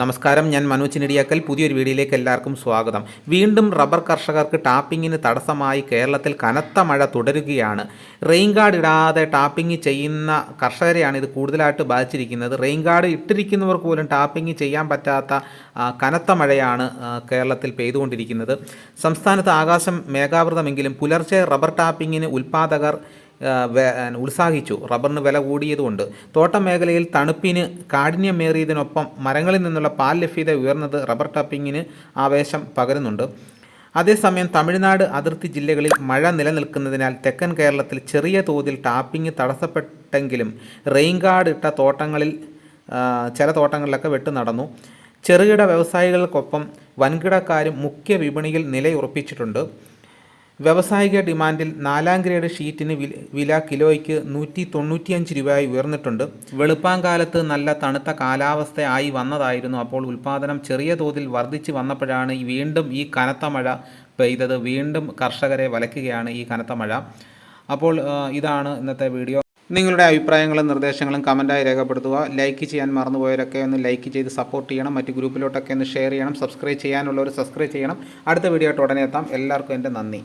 നമസ്കാരം ഞാൻ മനോജ് ചിനിടിയാക്കൽ. പുതിയൊരു വീഡിയോയിലേക്ക് എല്ലാവർക്കും സ്വാഗതം. വീണ്ടും റബ്ബർ കർഷകർക്ക് ടാപ്പിങ്ങിന് തടസ്സമായി കേരളത്തിൽ കനത്ത മഴ തുടരുകയാണ്. റെയിൻ ഗാർഡ് ഇടാതെ ടാപ്പിംഗ് ചെയ്യുന്ന കർഷകരെയാണ് ഇത് കൂടുതലായിട്ട് ബാധിച്ചിരിക്കുന്നത്. റെയിൻ ഗാർഡ് ഇട്ടിരിക്കുന്നവർക്ക് പോലും ടാപ്പിംഗ് ചെയ്യാൻ പറ്റാത്ത കനത്ത മഴയാണ് കേരളത്തിൽ പെയ്തുകൊണ്ടിരിക്കുന്നത്. സംസ്ഥാനത്ത് ആകാശം മേഘാവൃതമെങ്കിലും പുലർച്ചെ റബ്ബർ ടാപ്പിങ്ങിന് ഉൽപ്പാദകർ ഉത്സാഹിച്ചു. റബ്ബറിന് വില കൂടിയതുകൊണ്ട്. തോട്ടം മേഖലയിൽ തണുപ്പിന് കാഠിന്യമേറിയതിനൊപ്പം മരങ്ങളിൽ നിന്നുള്ള പാൽ ലഭ്യത ഉയർന്നത് റബ്ബർ ടാപ്പിങ്ങിന് ആവേശം പകരുന്നുണ്ട്. അതേസമയം തമിഴ്നാട് അതിർത്തി ജില്ലകളിൽ മഴ നിലനിൽക്കുന്നതിനാൽ തെക്കൻ കേരളത്തിൽ ചെറിയ തോതിൽ ടാപ്പിംഗ് തടസ്സപ്പെട്ടെങ്കിലും റെയിൻ ഗാർഡ് ഇട്ട തോട്ടങ്ങളിൽ ചില തോട്ടങ്ങളിലൊക്കെ വെട്ട് നടന്നു. ചെറുകിട വ്യവസായികൾക്കൊപ്പം വൻകിടക്കാരും മുഖ്യ വിപണിയിൽ നിലയുറപ്പിച്ചിട്ടുണ്ട്. വ്യാവസായിക ഡിമാൻഡിൽ നാലാം ഗ്രേഡ് ഷീറ്റിന് വില കിലോയ്ക്ക് നൂറ്റി തൊണ്ണൂറ്റിയഞ്ച് രൂപയായി ഉയർന്നിട്ടുണ്ട്. വെളുപ്പാങ്കാലത്ത് നല്ല തണുത്ത കാലാവസ്ഥയായി വന്നതായിരുന്നു. അപ്പോൾ ഉൽപ്പാദനം ചെറിയ തോതിൽ വർദ്ധിച്ചു വന്നപ്പോഴാണ് വീണ്ടും ഈ കനത്ത മഴ പെയ്തത്. വീണ്ടും കർഷകരെ വലയ്ക്കുകയാണ് ഈ കനത്ത മഴ. അപ്പോൾ ഇതാണ് ഇന്നത്തെ വീഡിയോ. നിങ്ങളുടെ അഭിപ്രായങ്ങളും നിർദ്ദേശങ്ങളും കമന്റായി രേഖപ്പെടുത്തുക. ലൈക്ക് ചെയ്യാൻ മറന്നുപോയവരൊക്കെ ഒന്ന് ലൈക്ക് ചെയ്ത് സപ്പോർട്ട് ചെയ്യണം. മറ്റ് ഗ്രൂപ്പിലോട്ടൊക്കെ ഒന്ന് ഷെയർ ചെയ്യണം. സബ്സ്ക്രൈബ് ചെയ്യാനുള്ളവർ സബ്സ്ക്രൈബ് ചെയ്യണം. അടുത്ത വീഡിയോ ആയിട്ട് ഉടനെ എത്താം. എല്ലാവർക്കും എന്റെ നന്ദി.